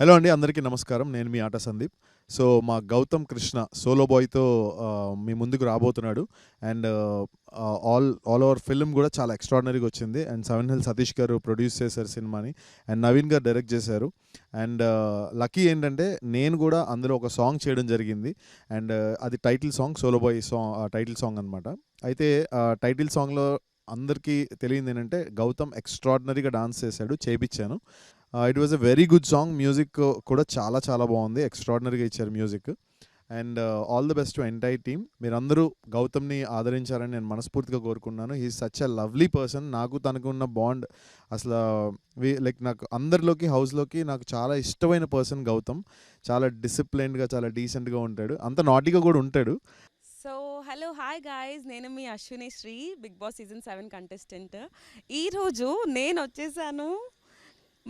Hello అండి అందరికీ నమస్కారం. నేను మీ ఆట సందీప్. సో మా గౌతమ్ కృష్ణ సోలో బాయ్తో మీ ముందుకు రాబోతున్నాడు. And all all over film కూడా చాలా ఎక్స్ట్రాడినరీగా వచ్చింది. అండ్ సెవెన్ హిల్ సతీష్ గారు ప్రొడ్యూస్ చేశారు సినిమాని. అండ్ నవీన్ గారు డైరెక్ట్ చేశారు. అండ్ లక్కీ ఏంటంటే నేను కూడా అందులో ఒక సాంగ్ చేయడం జరిగింది. అండ్ అది title song Solo Boy song title song అనమాట అయితే టైటిల్ సాంగ్లో అందరికీ తెలియంది ఏంటంటే గౌతమ్ ఎక్స్ట్రాడినరీగా డాన్స్ చేశాడు చేపించాను. It was a very good song music కూడా చాలా చాలా బాగుంది ఎక్స్ట్రాడినరీగా ఇచ్చారు music and all the best to entire team మీరందరూ గౌతమ్ని ఆదరించారని నేను మనస్ఫూర్తిగా కోరుకున్నాను he such a lovely person నాకు తనకు ఉన్న బాండ్ అసలు లైక్ నాకు అందరిలోకి హౌస్లోకి నాకు చాలా ఇష్టమైన పర్సన్ గౌతమ్ చాలా డిసిప్లైన్డ్గా చాలా డీసెంట్గా ఉంటాడు అంత నాటిగా కూడా ఉంటాడు సో హలో హాయ్ గాయస్ నేను మీ Ashwini Sri Bigg Boss season seven contestant ఈరోజు నేను వచ్చేసాను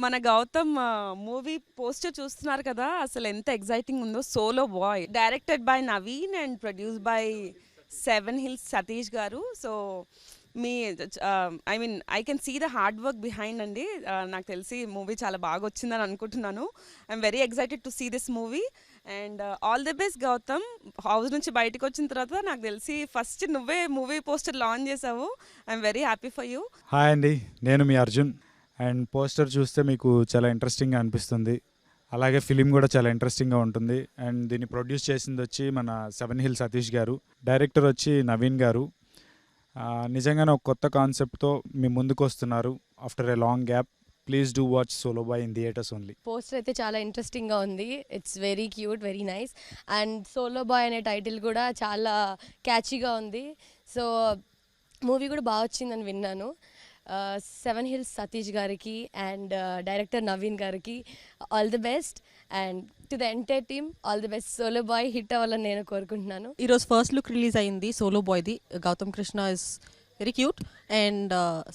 మన గౌతమ్ మూవీ పోస్టర్ చూస్తున్నారు కదా అసలు ఎంత ఎగ్జైటింగ్ ఉందో. Solo Boy directed by Naveen and produce by Seven Hills Satish గారు. So me I mean I can see the hard work behind అండి. నాకు తెలిసి మూవీ చాలా బాగా వచ్చిందని అనుకుంటున్నాను. I'm very excited to see this movie and all the best Gautham. House నుంచి బయటకు వచ్చిన తర్వాత నాకు తెలిసి ఫస్ట్ నువ్వే మూవీ పోస్టర్ లాంచ్ చేసావు. I'm very happy for you hi అండి నేను మీ అర్జున్. అండ్ పోస్టర్ చూస్తే మీకు చాలా ఇంట్రెస్టింగ్గా అనిపిస్తుంది. అలాగే ఫిలిం కూడా చాలా ఇంట్రెస్టింగ్గా ఉంటుంది. అండ్ దీన్ని ప్రొడ్యూస్ చేసింది వచ్చి మన సెవెన్ హిల్ సతీష్ గారు. డైరెక్టర్ వచ్చి నవీన్ గారు. నిజంగానే ఒక కొత్త కాన్సెప్ట్తో మీ ముందుకు వస్తున్నారు. After a long gap please do watch Solo Boy in theatres only poster అయితే చాలా ఇంట్రెస్టింగ్గా ఉంది. It's very cute very nice and Solo Boy అనే టైటిల్ కూడా చాలా క్యాచీగా ఉంది. సో మూవీ కూడా బాగా వచ్చిందని విన్నాను. సెవెన్ హిల్స్ సతీష్ గారికి అండ్ డైరెక్టర్ నవీన్ గారికి all the best and to the entire team all the best Solo Boy hit అవ్వాలని నేను కోరుకుంటున్నాను. ఈరోజు ఫస్ట్ లుక్ రిలీజ్ అయింది solo బాయ్ది Gautham Krishna is very cute and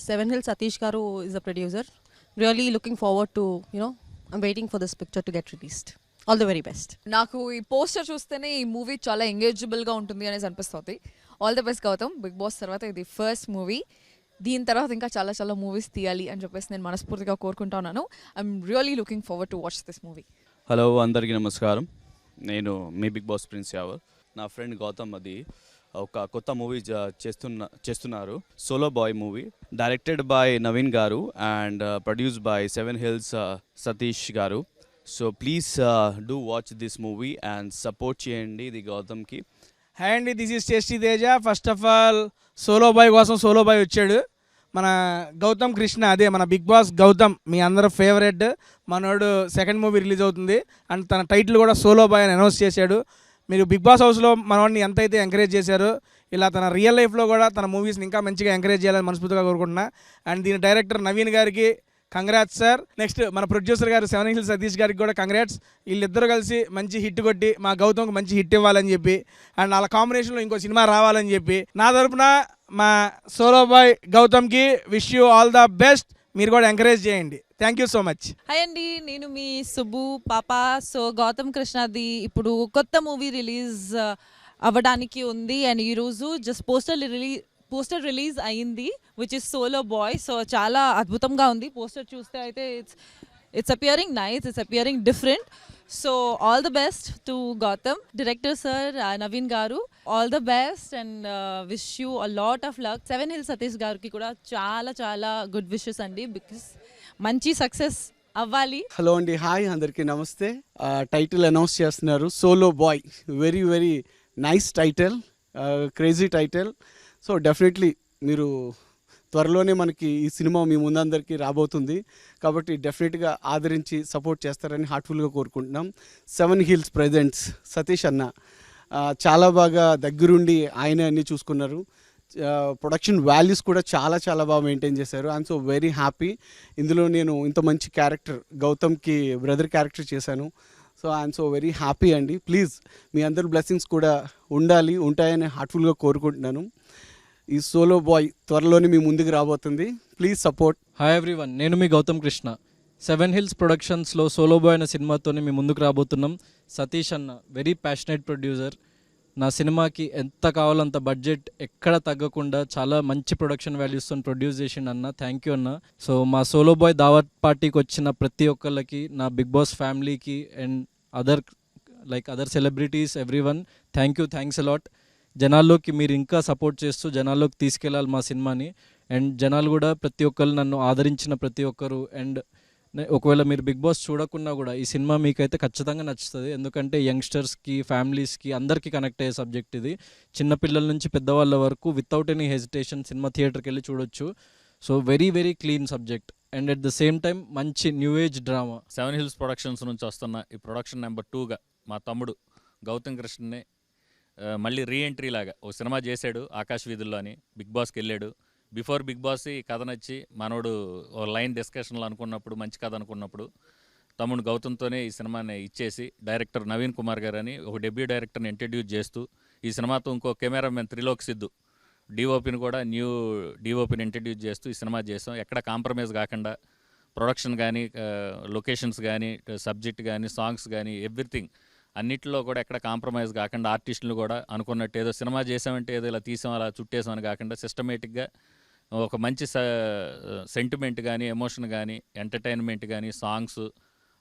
Seven Hill Satish గారు is a producer really looking forward to you know I'm waiting for this picture to get released all the very best నాకు ఈ poster చూస్తేనే ఈ movie చాలా ఎంగేజబుల్గా ఉంటుంది అనేసి అనిపిస్తుంది. All the best Gautham Bigg Boss తర్వాత ఇది ఫస్ట్ మూవీ దీని తర్వాత ఇంకా చాలా చాలా మూవీస్ తీయాలి అని చెప్పేసి నేను మనస్ఫూర్తిగా కోరుకుంటా ఉన్నాను I'm really looking forward to watch this movie hello అందరికీ నమస్కారం. నేను మీ బిగ్ బాస్ ప్రిన్స్ యావర్ నా ఫ్రెండ్ గౌతమ్ అది. ఒక కొత్త మూవీ చేస్తున్న చేస్తున్నారు. Solo Boy movie directed by Naveen గారు and produce by Seven Hills Satish గారు. So please do watch this movie and support చేయండి ఇది గౌతమ్కి. అండి this is Tasty Teja first of all Solo Boy కోసం సోలో బాయ్ వచ్చాడు. మన గౌతమ్ కృష్ణ అదే మన బిగ్ బాస్ గౌతమ్ మీ అందరు ఫేవరెట్ మనోడు సెకండ్ మూవీ రిలీజ్ అవుతుంది. అండ్ తన టైటిల్ కూడా సోలో బాయ్ అని అనౌన్స్ చేశాడు. మీరు బిగ్ బాస్ హౌస్లో మనవాడిని ఎంతైతే ఎంకరేజ్ చేశారో ఇలా తన రియల్ లైఫ్లో కూడా తన మూవీస్ని ఇంకా మంచిగా ఎంకరేజ్ చేయాలని మనస్ఫూర్తిగా కోరుకుంటున్నా. అండ్ దీని డైరెక్టర్ నవీన్ గారికి కంగ్రాట్స్ సార్ నెక్స్ట్ మన producer garu seven hill Satish గారికి కూడా కంగ్రాట్స్ వీళ్ళిద్దరూ కలిసి మంచి హిట్ కొట్టి మా గౌతమ్కి మంచి హిట్ ఇవ్వాలని చెప్పి అండ్ వాళ్ళ కాంబినేషన్లో ఇంకో సినిమా రావాలని చెప్పి నా తరపున మా solo bye గౌతమ్కి wish you all the best మీరు కూడా ఎంకరేజ్ చేయండి. Thank you so much hi అండి నేను మీ సుబ్బు పాప. సో గౌతమ్ కృష్ణది ఇప్పుడు కొత్త మూవీ రిలీజ్ అవ్వడానికి ఉంది. అండ్ ఈరోజు just poster release poster release అయింది which is Solo Boy so చాలా అద్భుతంగా ఉంది. పోస్టర్ చూస్తే అయితే it's it's appearing nice it's appearing different so all the best to Gautham director sir Naveen గారు all the best and wish you a lot of luck Seven Hill Satish గారికి కూడా చాలా చాలా గుడ్ విషెస్ అండి. Because మంచి success అవ్వాలి. Hello అండి hi అందరికీ నమస్తే. టైటిల్ అనౌన్స్ చేస్తున్నారు Solo Boy very very nice title crazy title so definitely మీరు త్వరలోనే మనకి ఈ సినిమా మీ ముందందరికీ రాబోతుంది. కాబట్టి డెఫినెట్గా ఆదరించి సపోర్ట్ చేస్తారని హార్ట్ఫుల్గా కోరుకుంటున్నాం. సెవెన్ హిల్స్ ప్రెజెంట్స్ సతీష్ అన్న చాలా బాగా దగ్గరుండి ఆయన అన్నీ చూసుకున్నారు. ప్రొడక్షన్ వాల్యూస్ కూడా చాలా చాలా బాగా మెయింటైన్ చేశారు. I'm so very happy. ఇందులో నేను ఇంత మంచి క్యారెక్టర్ గౌతమ్కి బ్రదర్ క్యారెక్టర్ చేశాను. So I'm so very happy అండి. ప్లీజ్ మీ అందరి బ్లెస్సింగ్స్ కూడా ఉండాలి ఉంటాయని హార్ట్ఫుల్గా కోరుకుంటున్నాను. ఈ సోలో బాయ్ త్వరలోనే మీ ముందుకు రాబోతుంది. ప్లీజ్ సపోర్ట్ హాయ్ ఎవ్రీవన్ నేను మీ గౌతమ్ కృష్ణ. సెవెన్ హిల్స్ ప్రొడక్షన్స్లో సోలో బాయ్ అనే సినిమాతోనే మీ ముందుకు రాబోతున్నాం. సతీష్ అన్న వెరీ ప్యాషనేట్ ప్రొడ్యూసర్ నా సినిమాకి ఎంత కావాలంత బడ్జెట్ ఎక్కడ తగ్గకుండా చాలా మంచి ప్రొడక్షన్ వాల్యూస్తో ప్రొడ్యూస్ చేసిండు అన్న. థ్యాంక్ యూ అన్న. సో మా సోలో బాయ్ దావత్ పార్టీకి వచ్చిన ప్రతి ఒక్కళ్ళకి నా బిగ్ బాస్ ఫ్యామిలీకి and other like other celebrities everyone thank you thanks a lot జనాల్లోకి మీరు ఇంకా సపోర్ట్ చేస్తూ జనాల్లోకి తీసుకెళ్ళాలి మా సినిమాని. అండ్ జనాలు కూడా ప్రతి ఒక్కరు నన్ను ఆదరించిన ప్రతి ఒక్కరు. అండ్ ఒకవేళ మీరు బిగ్ బాస్ చూడకున్నా కూడా ఈ సినిమా మీకైతే ఖచ్చితంగా నచ్చుతుంది. ఎందుకంటే యంగ్స్టర్స్కి ఫ్యామిలీస్కి అందరికీ కనెక్ట్ అయ్యే సబ్జెక్ట్ ఇది. చిన్నపిల్లల నుంచి పెద్దవాళ్ళ వరకు వితౌట్ ఎనీ హెజిటేషన్ సినిమా థియేటర్కి వెళ్ళి చూడొచ్చు. So very very clean subject. And at the same time మంచి new age drama. Seven Hills productions నుంచి వస్తున్న ఈ ప్రొడక్షన్ నెంబర్ టూగా మా తమ్ముడు గౌతమ్ కృష్ణని మళ్ళీ రీఎంట్రీ లాగా. ఓ సినిమా చేశాడు ఆకాశ వీధుల్లో అని. బిగ్ బాస్కి వెళ్ళాడు. బిఫోర్ బిగ్ బాస్ ఈ కథ నచ్చి మనోడు ఓ లైన్ డిస్కషన్లో అనుకున్నప్పుడు మంచి కథ అనుకున్నప్పుడు తమ్ముడు గౌతమ్తోనే ఈ సినిమాని ఇచ్చేసి డైరెక్టర్ నవీన్ కుమార్ గారు అని ఒక డెబ్యూ డైరెక్టర్ని ఇంట్రడ్యూస్ చేస్తూ ఈ సినిమాతో ఇంకో కెమెరామెన్ త్రిలోక్ సిద్ధు డిఓపిని కూడా న్యూ డిఓపిని ఇంట్రడ్యూస్ చేస్తూ ఈ సినిమా చేసాం. ఎక్కడ కాంప్రమైజ్ కాకుండా ప్రొడక్షన్ కానీ లొకేషన్స్ కానీ సబ్జెక్ట్ కానీ సాంగ్స్ కానీ ఎవ్రీథింగ్ అన్నిట్లో కూడా ఎక్కడ కాంప్రమైజ్ కాకుండా ఆర్టిస్టులు కూడా అనుకున్నట్టు ఏదో సినిమా చేసామంటే ఏదో ఇలా తీసాం అలా చుట్టేసామని కాకుండా సిస్టమేటిక్గా ఒక మంచి సెంటిమెంట్ కానీ ఎమోషన్ కానీ ఎంటర్టైన్మెంట్ కానీ సాంగ్స్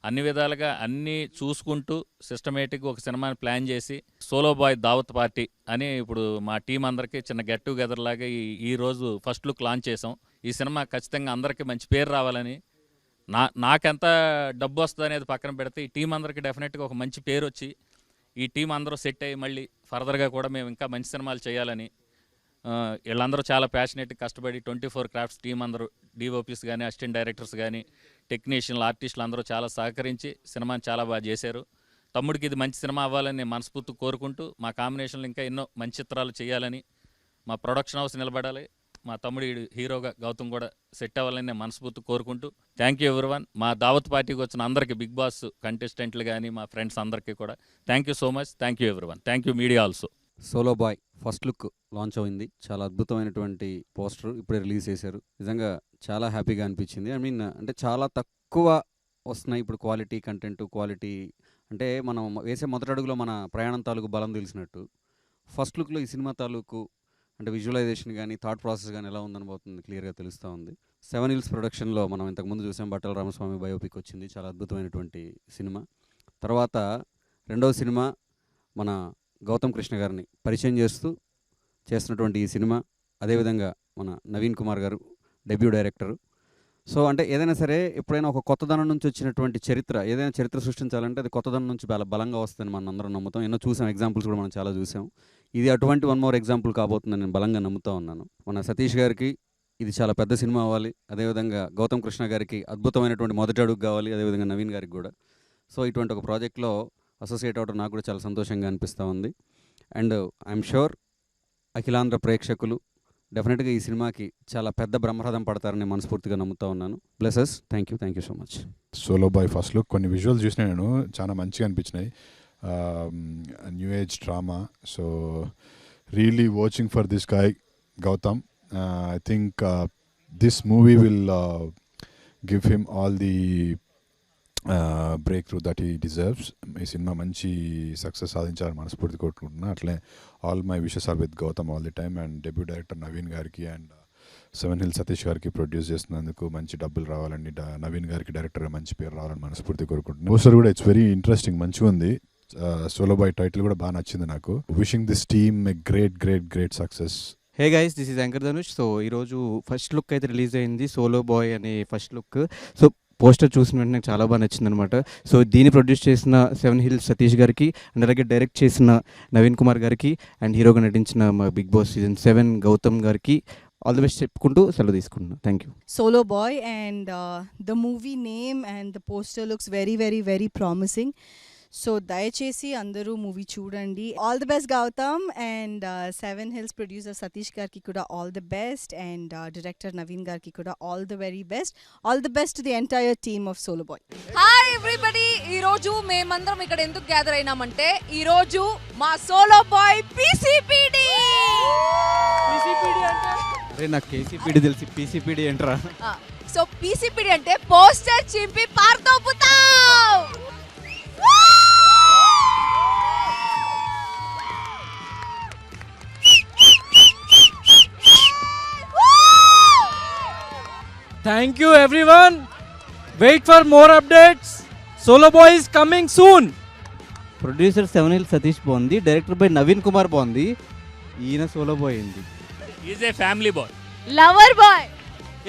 అన్ని విధాలుగా అన్నీ చూసుకుంటూ సిస్టమేటిక్గా ఒక సినిమాని ప్లాన్ చేసి సోలో బాయ్ దావత్ పార్టీ అని ఇప్పుడు మా టీం అందరికీ చిన్న గెట్ టుగెదర్ లాగా ఈ ఈరోజు రోజు ఫస్ట్ లుక్ లాంచ్ చేసాం. ఈ సినిమా ఖచ్చితంగా అందరికీ మంచి పేరు రావాలని నా నాకెంత డబ్బు వస్తుంది అనేది పక్కన పెడితే ఈ టీం అందరికి డెఫినెట్గా ఒక మంచి పేరు వచ్చి ఈ టీం అందరూ సెట్ అయ్యి మళ్ళీ ఫర్దర్గా కూడా మేము ఇంకా మంచి సినిమాలు చేయాలని వీళ్ళందరూ చాలా ప్యాషనెట్ కష్టపడి ట్వంటీ ఫోర్ క్రాఫ్ట్స్ టీం అందరూ డిఓపీస్ కానీ అసిస్టెంట్ డైరెక్టర్స్ కానీ టెక్నీషియన్లు ఆర్టిస్టులు అందరూ చాలా సహకరించి సినిమాని చాలా బాగా చేశారు. తమ్ముడికి ఇది మంచి సినిమా అవ్వాలని నేను మనస్ఫూర్తి కోరుకుంటూ మా కాంబినేషన్లు ఇంకా ఎన్నో మంచి చిత్రాలు చేయాలని మా ప్రొడక్షన్ హౌస్ నిలబడాలి. మా తమ్ముడు హీరోగా గౌతమ్ కూడా సెట్ అవ్వాలని నేను మనస్ఫూర్తి కోరుకుంటూ థ్యాంక్ యూ ఎవరివన్ మా దావత్ పార్టీకి వచ్చిన అందరికీ బిగ్ బాస్ కంటెస్టెంట్లు కానీ మా ఫ్రెండ్స్ అందరికీ కూడా thank you so much thank you everyone thank you media also Solo Boy first look launch అయింది. చాలా అద్భుతమైనటువంటి పోస్టర్ ఇప్పుడే రిలీజ్ చేశారు. నిజంగా చాలా హ్యాపీగా అనిపించింది. ఐ మీన్ అంటే చాలా తక్కువ వస్తున్నాయి ఇప్పుడు క్వాలిటీ కంటెంట్ క్వాలిటీ అంటే మనం వేసే మొదటి అడుగులో మన ప్రయాణం తాలూకు బలం తెలిసినట్టు. ఫస్ట్ లుక్లో ఈ సినిమా తాలూకు అంటే విజువలైజేషన్ కానీ థాట్ ప్రాసెస్ కానీ ఎలా ఉందనబోతుంది క్లియర్గా తెలుస్తూ ఉంది. సెవెన్ హిల్స్ ప్రొడక్షన్లో మనం ఇంతకుముందు చూసాం బట్టల రామస్వామి బయోపిక్ వచ్చింది. చాలా అద్భుతమైనటువంటి సినిమా. తర్వాత రెండవ సినిమా మన గౌతమ్ కృష్ణ గారిని పరిచయం చేస్తూ చేస్తున్నటువంటి ఈ సినిమా అదేవిధంగా మన నవీన్ కుమార్ గారు డెబ్యూ డైరెక్టరు. సో అంటే ఏదైనా సరే ఎప్పుడైనా ఒక కొత్తదనం నుంచి వచ్చినటువంటి చరిత్ర ఏదైనా చరిత్ర సృష్టించాలంటే అది కొత్తదనం నుంచి చాలా బలంగా వస్తుందని మనం అందరం నమ్ముతాం. ఎన్నో చూసాం ఎగ్జాంపుల్స్ కూడా మనం చాలా చూసాం. ఇది అటువంటి వన్ మోర్ ఎగ్జాంపుల్ కాబోతుందని నేను బలంగా నమ్ముతా ఉన్నాను. మన సతీష్ గారికి ఇది చాలా పెద్ద సినిమా అవ్వాలి. అదేవిధంగా గౌతమ్ కృష్ణ గారికి అద్భుతమైనటువంటి మొదటి అడుగు కావాలి. అదేవిధంగా నవీన్ గారికి కూడా. సో ఇటువంటి ఒక ప్రాజెక్ట్లో అసోసియేట్ అవడం నాకు కూడా చాలా సంతోషంగా అనిపిస్తూ ఉంది. అండ్ ఐఎమ్ షూర్ అఖిలాంధ్ర ప్రేక్షకులు డెఫినెట్గా ఈ సినిమాకి చాలా పెద్ద బ్రహ్మరథం పడతారని మనస్ఫూర్తిగా నమ్ముతా ఉన్నాను. Blesses thank you thank you so much Solo Boy first look కొన్ని విజువల్స్ చూసిన నేను చాలా మంచిగా అనిపించినాయి. New age drama so really watching for this guy Gautham I think this movie will give him all the break that he deserves ఈ సినిమా మంచి సక్సెస్ సాధించాలని మనస్ఫూర్తి కొట్టుకుంటున్నా అట్లే all my wishes are with Gautham all the time and debut director Naveen గారికి and Seven hill Satish గారికి ప్రొడ్యూస్ చేస్తున్నందుకు మంచి డబ్బులు రావాలని నవీన్ గారికి డైరెక్టర్ మంచి పేరు రావాలని మనస్ఫూర్తి కోరుకుంటున్నాను పోస్టర్ కూడా ఇట్స్ వెరీ ఇంట్రెస్టింగ్ మంచిగా ఉంది. సోలో బాయ్ టైటిల్ కూడా బాగా నచ్చింది నాకు. Wishing this team a great great great success hey guys this is anchor Dhanush so ఈరోజు ఫస్ట్ లుక్ అయితే రిలీజ్ అయింది. సోలో బాయ్ అనే ఫస్ట్ లుక్ సో పోస్టర్ చూసిన వెంటనే నాకు చాలా బాగా నచ్చింది అనమాట సో దీన్ని ప్రొడ్యూస్ చేసిన సెవెన్ హిల్స్ సతీష్ గారికి అండ్ అలాగే డైరెక్ట్ చేసిన నవీన్ కుమార్ గారికి అండ్ హీరోగా నటించిన మా Bigg Boss season seven Gautam గారికి ఆల్ ది బెస్ట్ చెప్పుకుంటూ సెలవు తీసుకుంటున్నాను thank you. Solo boy and the movie name and the poster looks very very very promising. So దయచేసి అందరూ మూవీ చూడండి. All the best Gautam and seven hills producer Satish గారికి కూడా all the best and director Naveen గారికి కూడా all the very best all the best the entire team of solo boy hi everybody ఈ రోజు మేమందరం ఇక్కడ ఎందుకు గ్యాదర్ అయినామంటే ఈ రోజు మా సోలో బాయ్ పీసీపీడి అరే నాకు కేసీపీడి తెలిసి. పీసీపీడి ఏంట్రా? సో పీసీపీడి అంటే పోస్టర్ చింపి పారదోపుతావ్ thank you everyone wait for more updates solo boy is coming soon producer seven hill Satish బాగుంది డైరెక్టర్ బై నవీన్ కుమార్ బాగుంది ఈయన సోలో బాయ్ అయింది is a family boy lover boy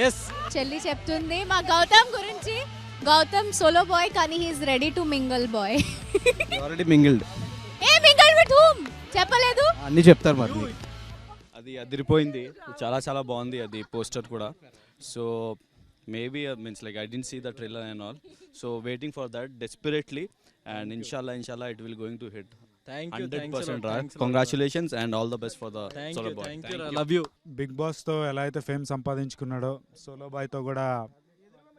as చెల్లి చెప్తుంది మా గౌతమ్ గురించి. గౌతమ్ సోలో బాయ్ కానీ he's ready to mingle boy already mingled a mingle with whom చెప్పలేదు. అన్నీ చెప్తారు మరి. అది అదిరిపోయింది. చాలా చాలా బాగుంది అది పోస్టర్ కూడా. So maybe means like I didn't see the trailer and also waiting for that desperately and ఇన్షాల్లా ఇన్షాల్లా it will going to hit Thank you, hundred thanks a lot, percent thanks a lot. Congratulations and all the best for the Thank solo you, boy thank you, I love you. Bigg బాస్తో ఎలా అయితే fame సంపాదించుకున్నాడో solo బాయ్తో కూడా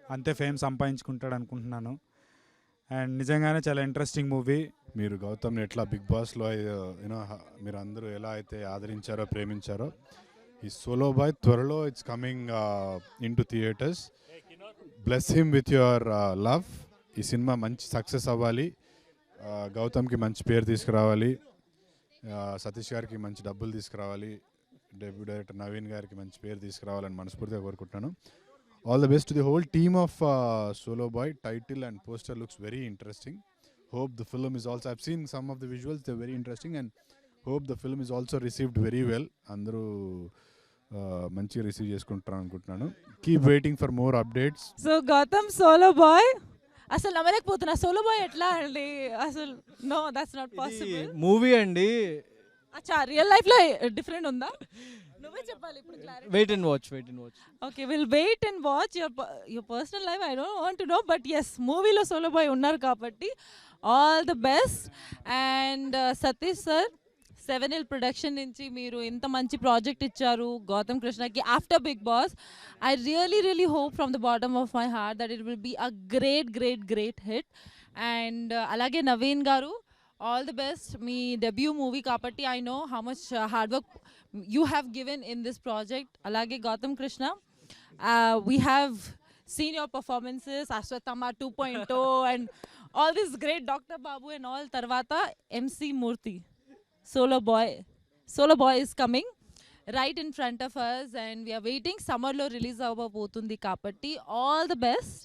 అంతే fame సంపాదించుకుంటాడు అనుకుంటున్నాను. And నిజంగానే చాలా interesting movie మీరు గౌతమ్ని ఎట్లా big బాస్లో యూనో మీరు అందరూ ఎలా అయితే ఆదరించారో ప్రేమించారో ఈ సోలో బాయ్ త్వరలో it's coming into theatres bless him with your love ఈ సినిమా మంచి సక్సెస్ అవ్వాలి. గౌతమ్కి మంచి పేరు తీసుకురావాలి. సతీష్ గారికి మంచి డబ్బులు తీసుకురావాలి. డెబ్యూ డైరెక్టర్ నవీన్ గారికి మంచి పేరు తీసుకురావాలని మనస్ఫూర్తిగా కోరుకుంటున్నాను. All the best the whole team of solo boy title and poster looks very interesting hope the film is also i've seen some of the visuals they're very interesting and hope the film is also received very well. అందరూ మంచిగా receive చేసుకుంటారు అనుకుంటున్నాను. Keep waiting for more updates so Gautam solo boy అసలు నమ్మలేకపోతున్నా. Solo boy ఎట్లా అండి? అసలు no that's not possible movie అండి. అచ్చా రియల్ లైఫ్లో డిఫరెంట్ ఉందా? నువ్వే చెప్పాలి ఇప్పుడు clarity wait and watch wait and watch okay will wait and watch your your personal life I don't want to know but as మూవీలో సోలో బాయ్ ఉన్నారు కాబట్టి all the best and Satish sir seven hills production నుంచి మీరు ఇంత మంచి project ఇచ్చారు గౌతమ్ కృష్ణకి after Bigg Boss. I really really hope from the bottom of my heart that it will be a great great great hit and అలాగే నవీన్ గారు all the best మీ debut movie కాబట్టి I know how much hard work you have given in this project అలాగే Gautam Krishna uh, we have seen your performances Ashwatthama 2.0 and all this great Dr. Babu and all. Tarvata MC Murthy. Solo Boy Solo Boy is coming right in front of us and we are waiting summer lo release అవ్వబోతుంది కాబట్టి all the best